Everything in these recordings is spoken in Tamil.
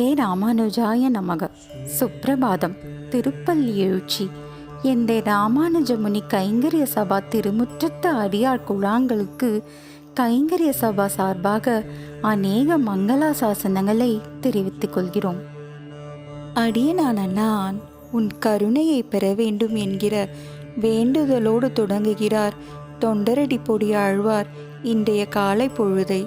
ஸ்ரீமதே ராமானுஜாய நமக. சுப்பிரபாதம். திருப்பள்ளி எழுச்சி எந்த ராமானுஜமுனி கைங்கரிய சபா திருமுற்றத்து அடியார் குழாங்களுக்கு கைங்கரிய சபா சார்பாக அநேக மங்களாசாசனங்களை தெரிவித்துக் கொள்கிறோம். அடியனான நான் உன் கருணையை பெற வேண்டும் என்கிற வேண்டுதலோடு தொடங்குகிறார். தொண்டரடி பொடி ஆழ்வார். இன்றைய காலை பொழுதை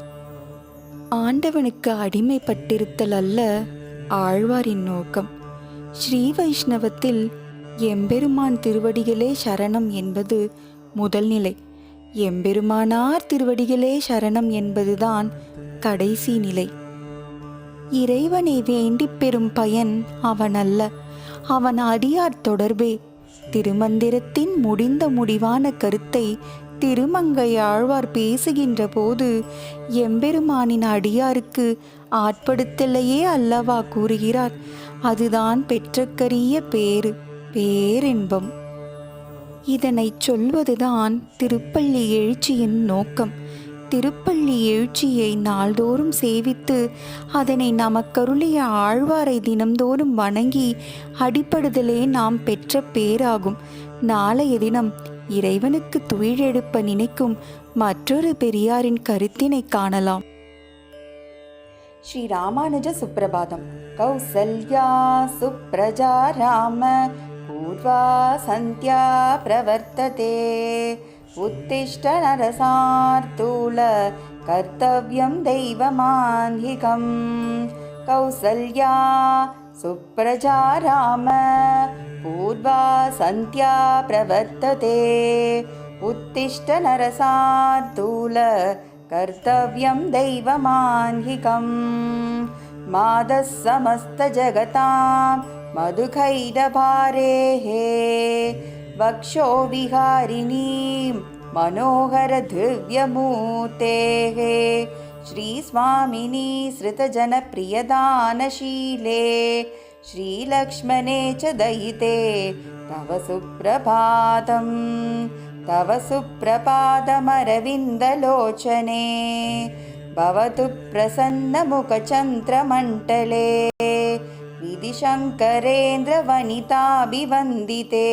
ஆண்டவனுக்கு அடிமைப்பட்டிருத்தல் அல்ல ஆழ்வாரின் நோக்கம். ஸ்ரீ வைஷ்ணவத்தில் எம்பெருமான் திருவடிகளே சரணம் என்பது முதல் நிலை. எம்பெருமானார் திருவடிகளே சரணம் என்பதுதான் கடைசி நிலை. இறைவனை வேண்டிப் பெறும் பயன் அவன் அல்ல அவன் அடியார் தொடர்பே. திருமந்திரத்தின் முடிந்த முடிவான கருத்தை திருமங்கை ஆழ்வார் பேசுகின்ற போது எம்பெருமானின் அடியாருக்கு ஆட்படுத்தலையே அல்லவா? கூறுகிறார். அதுதான் பெற்றக்கரிய பேரு பேரின்பம். இதனை சொல்வதுதான் திருப்பள்ளி எழுச்சியின் நோக்கம். திருப்பள்ளி எழுச்சியை நாள்தோறும் சேவித்து அதனை நமக்கருளிய ஆழ்வாரை தினம்தோறும் வணங்கி அடிப்படுதலே நாம் பெற்ற பேராகும். நாளைய தினம் இறைவனுக்கு துயிலெழுப்ப நினைக்கும் மற்றொரு பெரியாரின் கருத்தினை காணலாம். ஸ்ரீ ராமானுஜ சுப்பிரபாதம். கௌசல்யா சுப்ரஜா ராம பூர்வா சந்தியா பிரவர்த்ததே. உத்திஷ்ட நரசார்த்தூல கர்த்தவியம் தெய்வமாந்திகம் கௌசல்யா சுப்ரஜா ராம पूर्वा सन्त्या प्रवर्तते। उत्तिष्ठ नरसार्दूल कर्तव्यं दैवमान्हिकं मादः समस्तजगतां मधुखैडभारेः वक्षो विहारिणीं मनोहरद्रिव्यमूर्तेः। श्रीस्वामिनी श्रितजनप्रियदानशीले। श्रीलक्ष्मणे च दयिते। तव सुप्रभातम् तव सुप्रपादमरविन्दलोचने। भवतु प्रसन्नमुखचन्द्रमण्डले। विधिशङ्करेन्द्रवनिताभिवन्दिते।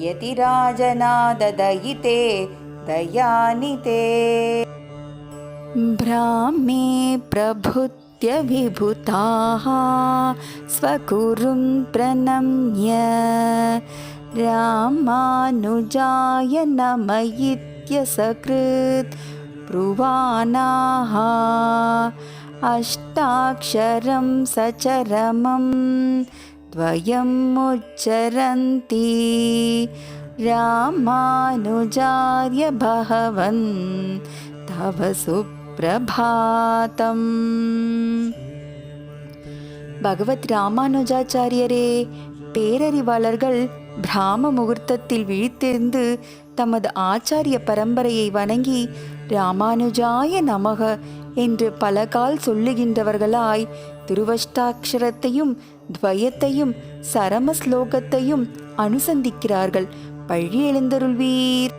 यतिराजनाददयिते दयानिते। ब्राह्मे प्रभुत्यभिभूताः स्वकुरुं प्रणम्य रामानुजाय नम इत्यसकृत् ब्रुवाणाः अष्टाक्षरं सचरमं द्वयम् उच्चरन्ति रामानुजार्य भगवन् तव பிரபாதம் பகவத் ராமானுஜாச்சாரியரே பேரறிவாளர்கள் பிராம முகூர்த்தத்தில் விழித்திருந்து தமது ஆச்சாரிய பரம்பரையை வணங்கி ராமானுஜாய நமக என்று பல கால் சொல்லுகின்றவர்களாய் திருவஷ்டாட்சரத்தையும் துவயத்தையும் சரம ஸ்லோகத்தையும் அனுசந்திக்கிறார்கள். பழி எழுந்தருள்வீர்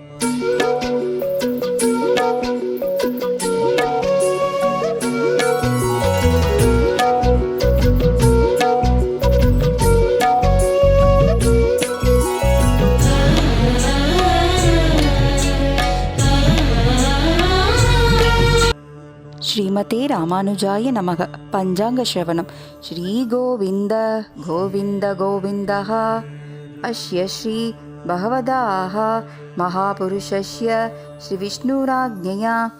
श्रीमते रामानुजाय नमः। पञ्चाङ्गश्रवणं। श्रीगोविन्द गोविन्द गोविन्दः। अस्य श्री भगवदाः महापुरुषस्य श्रीविष्णुराज्ञया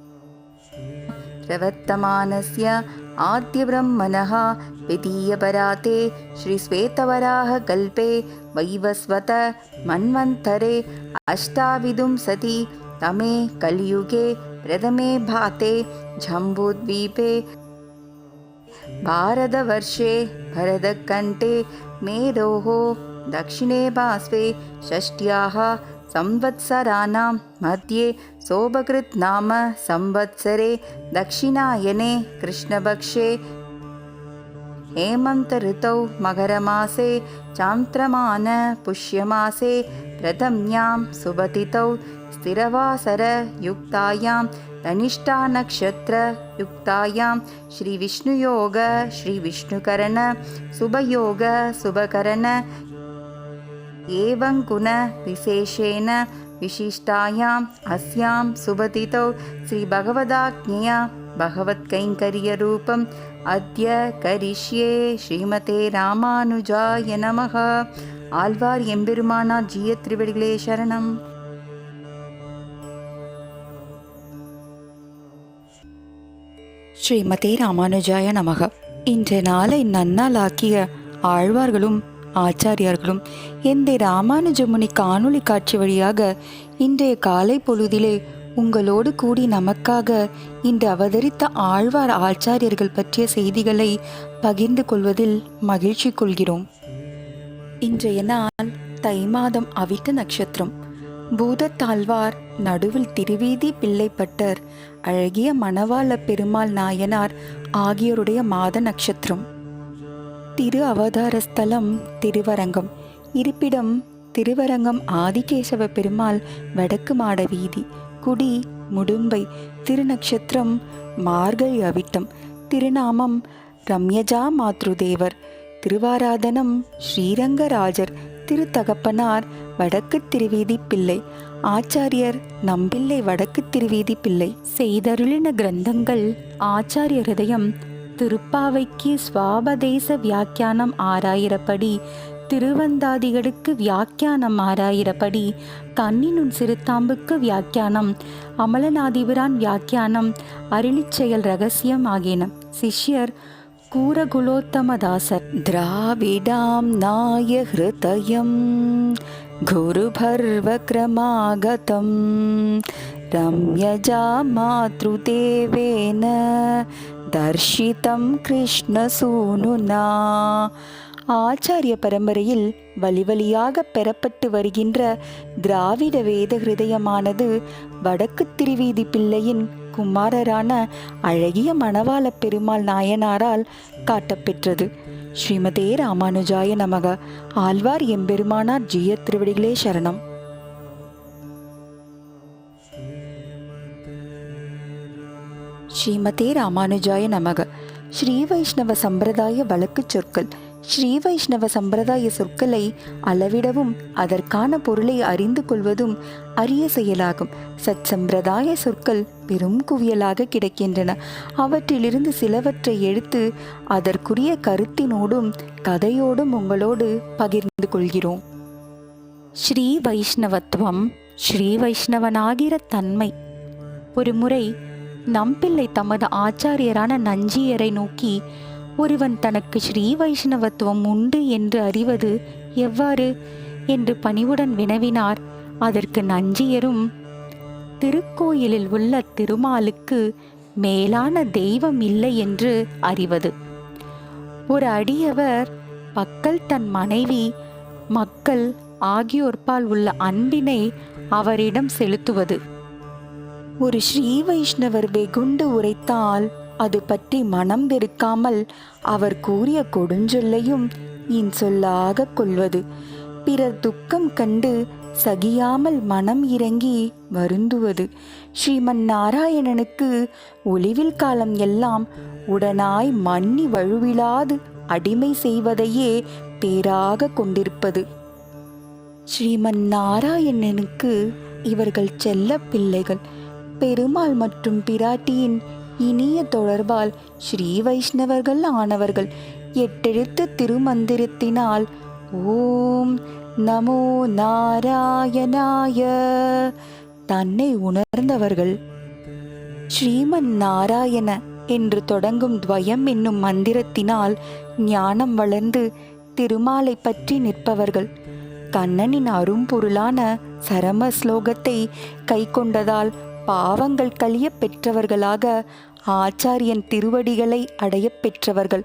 प्रवर्तमानस्य आद्यब्रह्मणः द्वितीयपराते श्रीश्वेतवराहकल्पे वैवस्वत मन्वन्तरे अष्टाविदुं सति तमे कलियुगे प्रथमे भाते जम्बूद्वीपे भारतवर्षे भरतकण्ठे मेरोः दक्षिणे पार्श्वे षष्ट्याः संवत्सराणां मध्ये सोपकृत् नाम संवत्सरे दक्षिणायने कृष्णपक्षे हेमन्तऋतौ मकरमासे चान्द्रमान पुष्यमासे प्रथम्यां सुबतितौ स्थिरवासरयुक्तायां धनिष्ठानक्षत्रयुक्तायां श्रीविष्णुयोग श्रीविष्णुकरण शुभयोग शुभकरण एवं गुणविशेषेण विशिष्टायाम् अस्यां सुबतितौ श्रीभगवदाज्ञया भगवत्कैङ्कर्यरूपम् अद्य करिष्ये ஸ்ரீமதே ராமானுஜாய நமக ஆழ்வார் எம்பெருமானார் ஜீய திருவடிகளே சரணம் ஸ்ரீமதே ராமானுஜாய நமக. இன்றைய நாளை நன்னாளாக்கிய ஆழ்வார்களும் ஆச்சாரியார்களும் எந்த ராமானுஜமுனி காணொளி காட்சி வழியாக இன்றைய காலை பொழுதிலே உங்களோடு கூடி நமக்காக இன்று அவதரித்த ஆழ்வார் ஆச்சாரியர்கள் பற்றிய செய்திகளை பகிர்ந்து கொள்வதில் மகிழ்ச்சி கொள்கிறோம். இன்றைய நாள் தை மாதம் அவிட்ட நட்சத்திரம். பூதத்தாழ்வார் நடுவில் திருவீதி பிள்ளைப்பட்டர் அழகிய மணவாள பெருமாள் நாயனார் ஆகியோருடைய மாத நட்சத்திரம். திரு அவதார ஸ்தலம் திருவரங்கம். இருப்பிடம் திருவரங்கம் ஆதிகேசவ பெருமாள் வடக்கு மாட வீதி. குடி முடும்பை திருநக்ஷத்திரம் மார்கழி அவிட்டம். திருநாமம் ரம்யஜா மாத்ருதேவர். திருவாராதனம் ஸ்ரீரங்கராஜர். திருத்தகப்பனார் வடக்கு திருவீதி பிள்ளை. ஆச்சாரியர் நம்பிள்ளை வடக்கு திருவீதி பிள்ளை. செய்தருளின கிரந்தங்கள் ஆச்சாரிய ஹிருதயம். திருப்பாவைக்கு சுவாபதேச வியாக்கியானம் ஆறாயிரப்படி திருவந்தாதிகளுக்கு வியாக்கியானம் ஆறாயிரப்படி கண்ணினுன் சிறுத்தாம்புக்கு வியாக்கியானம். அமலநாதிபிரான் வியாக்கியானம். அருளிச் செயல் ரகசியம் ஆகியன சிஷ்யர் கூரகுலோத்தமதாசர் திராவிடாம் நாய ஹிருதயம் குருபர்வக்ரமாகதம் ரம்யஜா மாத்ருதேவேன தர்ஷிதம் கிருஷ்ணசூனுனா. ஆச்சாரிய பரம்பரையில் வழிவழியாக பெறப்பட்டு வருகின்ற திராவிட வேத ஹிருதயமானது வடக்கு திருவீதி பிள்ளையின் குமாரரான அழகிய மணவாள பெருமாள் நாயனாரால் காட்டப்பெற்றது. ஸ்ரீமதே ராமானுஜாய நமக. ஆழ்வார் எம்பெருமானார் ஜிய திருவடிகளே சரணம். ஸ்ரீமதே ராமானுஜாய நமக. ஸ்ரீ வைஷ்ணவ சம்பிரதாய வழக்குச் சொற்கள். ஸ்ரீ வைஷ்ணவ சம்பிரதாய சொற்களை அளவிடவும் அதற்கான பொருளை அறிந்து கொள்வதும் அரிய செயலாகும். சத் சம்பிரதாய சொற்கள் பெரும் குவியலாக கிடக்கின்றன. அவற்றிலிருந்து சிலவற்றை எடுத்து அதற்குரிய கருத்தினோடும் கதையோடும் உங்களோடு பகிர்ந்து கொள்கிறோம். ஸ்ரீ வைஷ்ணவத்துவம் ஸ்ரீ வைஷ்ணவனாகிற தன்மை. ஒரு முறை நம்பிள்ளை தமது ஆச்சாரியரான நஞ்சியரை நோக்கி ஒருவன் தனக்கு ஸ்ரீ வைஷ்ணவத்துவம் உண்டு என்று அறிவது எவ்வாறு? என்று பணிவுடன் வினவினார். அதற்கு நஞ்சியரும் திருக்கோயிலில் உள்ள திருமாலுக்கு மேலான தெய்வம் இல்லை என்று அறிவது. ஒரு அடியவர் பக்கல் தன் மனைவி மக்கள் ஆகியோர்பால் உள்ள அன்பினை அவரிடம் செலுத்துவது. ஒரு ஸ்ரீ வைஷ்ணவர் வெகுண்டு உரைத்தால் அது பற்றி மனம் வெறுக்காமல் அவர் கூறிய கொடுஞ்சொல்லையும் இன்சொல்லாக கொள்வது. பிறர் துக்கம் கண்டு சகியாமல் மனம் இறங்கி வருந்துவது. ஸ்ரீமன் நாராயணனுக்கு ஒளிவில் காலம் எல்லாம் உடனாய் மன்னி வழுவிலாது அடிமை செய்வதையே பேராக கொண்டிருப்பது. ஸ்ரீமன் நாராயணனுக்கு இவர்கள் செல்ல பிள்ளைகள். பெருமாள் மற்றும் பிராட்டியின் இனிய தொடர்பால் ஸ்ரீ வைஷ்ணவர்கள் ஆனவர்கள் எட்டெழுத்து திருமந்திரத்தினால் ஓம் நமோ நாராயணாய. தன்னை உணர்ந்தவர்கள் ஸ்ரீமன் நாராயண என்று தொடங்கும் துவயம் என்னும் மந்திரத்தினால் ஞானம் வளர்ந்து திருமாலை பற்றி நிற்பவர்கள். கண்ணனின் அரும்பொருளான சரம ஸ்லோகத்தை கை கொண்டதால் பாவங்கள் கழிய பெற்றவர்களாக ஆச்சாரியன் திருவடிகளை அடையப் பெற்றவர்கள்.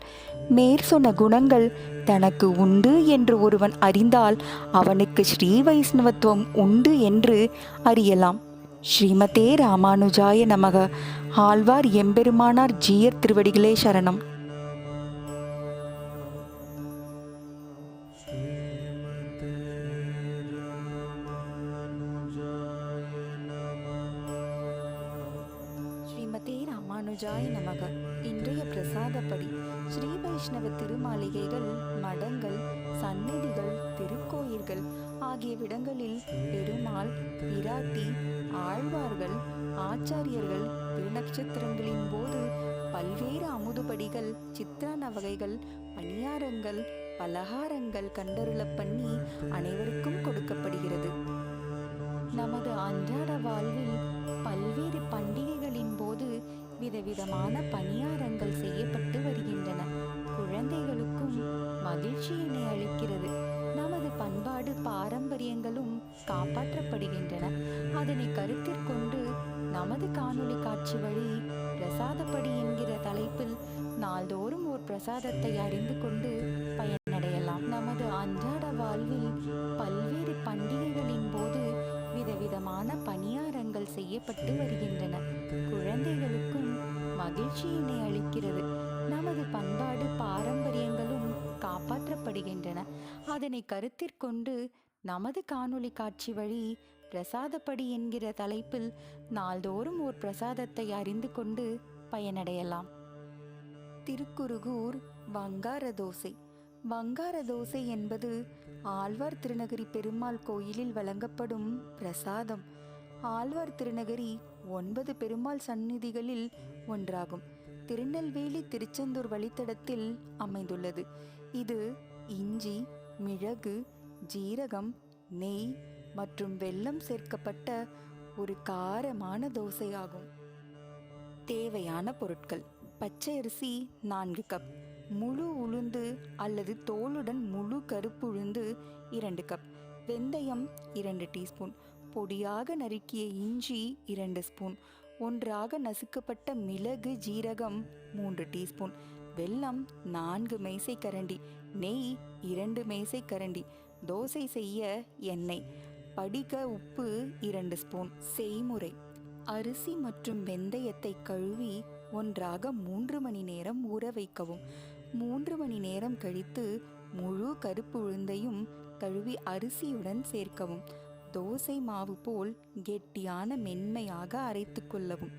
மேற்சொன்ன குணங்கள் தனக்கு உண்டு என்று ஒருவன் அறிந்தால் அவனுக்கு ஸ்ரீ வைஷ்ணவத்துவம் உண்டு என்று அறியலாம். ஸ்ரீமதே ராமானுஜாய நமக. ஆழ்வார் எம்பெருமானார் ஜீயர் திருவடிகளே சரணம். ராமானுஜாய நமக. இன்றைய பிரசாதப்படி ஸ்ரீ வைஷ்ணவ திருமாளிகைகள் மடங்கள் சந்நிதிகள் திருக்கோயில்கள் ஆகியவிடங்களில் பெருமாள் பிராட்டி ஆழ்வார்கள் ஆச்சாரியர்கள் திருநட்சத்திரங்களின் போது பல்வேறு அமுதுபடிகள் சித்திரான வகைகள் பணியாரங்கள் பலகாரங்கள் கண்டருள பண்ணி அனைவருக்கும் கொடுக்கப்படுகிறது. நமது அன்றாட வாழ்வில் பல்வேறு பண்டிகை விதவிதமான பணியாரங்கள் செய்யப்பட்டு வருகின்றன. குழந்தைகளுக்கும் மகிழ்ச்சியினை அளிக்கிறது. நமது பண்பாடு பாரம்பரியங்களும் காப்பாற்றப்படுகின்றன. அதனை கருத்தில் கொண்டு நமது காணொளி காட்சி வழி பிரசாதப்படி என்கிற தலைப்பில் நாள்தோறும் ஒரு பிரசாதத்தை அறிந்து கொண்டு பயனடையலாம். நமது அன்றாட வாழ்வில் பல்வேறு பண்டிகைகளின் போது விதவிதமான பணியாரங்கள் செய்யப்பட்டு வருகின்றன. குழந்தைகளுக்கும் மகிழ்ச்சியினை அளிக்கிறது. நமது பண்பாடு பாரம்பரியங்களும் காப்பாற்றப்படுகின்றன. அதனை கருத்திற்கொண்டு நமது காணொளி காட்சி வழி பிரசாதப்படி என்கிற தலைப்பில் நாள்தோறும் ஓர் பிரசாதத்தை அறிந்து கொண்டு பயனடையலாம். திருக்குறுகூர் வங்கார தோசை. வங்கார தோசை என்பது ஆழ்வார் திருநகரி பெருமாள் கோயிலில் வழங்கப்படும் பிரசாதம். ஆழ்வார் திருநகரி ஒன்பது பெருமாள் சந்நிதிகளில் ஒன்றாகும். திருநெல்வேலி திருச்செந்தூர் வழித்தடத்தில் அமைந்துள்ளது. இது இஞ்சி மிளகு ஜீரகம் நெய் மற்றும் வெல்லம் சேர்க்கப்பட்ட ஒரு காரமான தோசையாகும் தேவையான பொருட்கள். பச்சை அரிசி நான்கு கப் முழு உளுந்து அல்லது தோலுடன் முழு கருப்பு உளுந்து இரண்டு கப் வெந்தயம் இரண்டு டீஸ்பூன் பொடியாக நறுக்கிய இஞ்சி இரண்டு ஸ்பூன். ஒன்றாக நசுக்கப்பட்ட மிளகு ஜீரகம் மூன்று டீஸ்பூன். வெல்லம் நான்கு மேசை கரண்டி நெய் இரண்டு மேசை கரண்டி தோசை செய்ய எண்ணெய். படிக உப்பு இரண்டு ஸ்பூன். செய்முறை. அரிசி மற்றும் வெந்தயத்தை கழுவி ஒன்றாக மூன்று மணி நேரம் ஊற வைக்கவும். மூன்று மணி நேரம் கழித்து முழு கருப்பு உளுந்தையும் கழுவி அரிசியுடன் சேர்க்கவும். தோசை மாவு போல் கெட்டியான மென்மையாக அரைத்து கொள்ளவும்.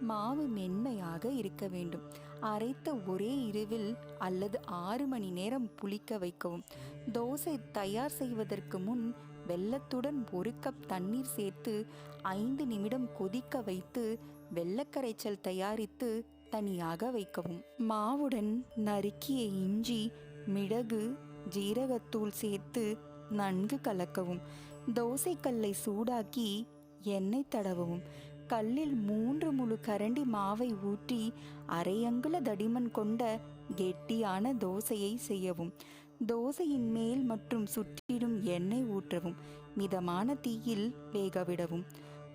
மாவு மென்மையாக இருக்க வேண்டும். அரைத்த ஒரே இரவில் அல்லது ஆறு மணி நேரம் புளிக்க வைக்கவும். தோசை தயார் செய்வதற்கு முன் வெள்ளத்துடன் ஒரு கப் தண்ணீர் சேர்த்து ஐந்து நிமிடம் கொதிக்க வைத்து வெள்ளக்கரைச்சல் தயாரித்து தனியாக வைக்கவும். மாவுடன் நறுக்கிய இஞ்சி மிளகு ஜீரகத்தூள் சேர்த்து நன்கு கலக்கவும். தோசைக்கல்லை சூடாக்கி எண்ணெய் தடவவும் கல்லில் மூன்று முழு கரண்டி மாவை ஊற்றி அரை அங்குல தடிமன் கொண்ட கெட்டியான தோசையை செய்யவும். தோசையின் மேல் மற்றும் சுற்றிலும் எண்ணெய் ஊற்றவும். மிதமான தீயில் வேகவிடவும்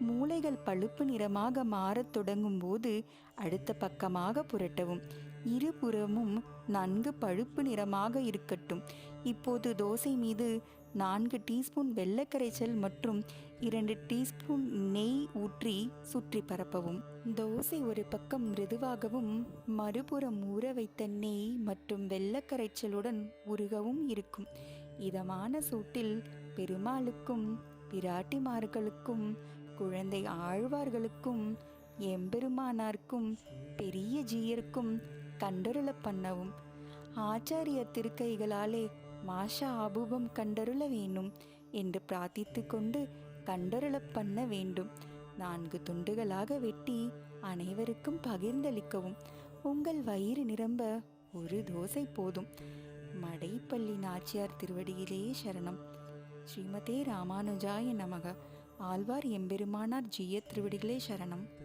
மூளைகள் பழுப்பு நிறமாக மாறத் தொடங்கும் போது அடுத்த பக்கமாக புரட்டவும். இருபுறமும் நன்கு பழுப்பு நிறமாக இருக்கட்டும். இப்போது தோசை மீது நான்கு டீஸ்பூன் வெள்ளக்கரைச்சல் மற்றும் இரண்டு டீஸ்பூன் நெய் ஊற்றி சுற்றி பரப்பவும். தோசை ஒரு பக்கம் மிருதுவாகவும் மறுபுறம் ஊற வைத்த நெய் மற்றும் வெள்ளக்கரைச்சலுடன் உருகவும் இருக்கும். இதமான சூட்டில் பெருமாளுக்கும் பிராட்டிமார்களுக்கும் குழந்தை ஆழ்வார்களுக்கும் எம்பெருமானார்க்கும் பெரிய ஜீயருக்கும் கண்டருள பண்ணவும். ஆச்சாரிய திருக்கைகளாலே மாஷா ஆபூபம் கண்டருள வேணும் என்று பிரார்த்தித்து கொண்டு கண்டருள பண்ண வேண்டும். நான்கு துண்டுகளாக வெட்டி அனைவருக்கும் பகிர்ந்தளிக்கவும். உங்கள் வயிறு நிரம்ப ஒரு தோசை போதும். மடைப்பள்ளி நாச்சியார் திருவடியிலே சரணம். ஸ்ரீமதே ராமானுஜாய நமக. ஆழ்வார் எம்பெருமானார் ஜிய திருவடிகளே சரணம்.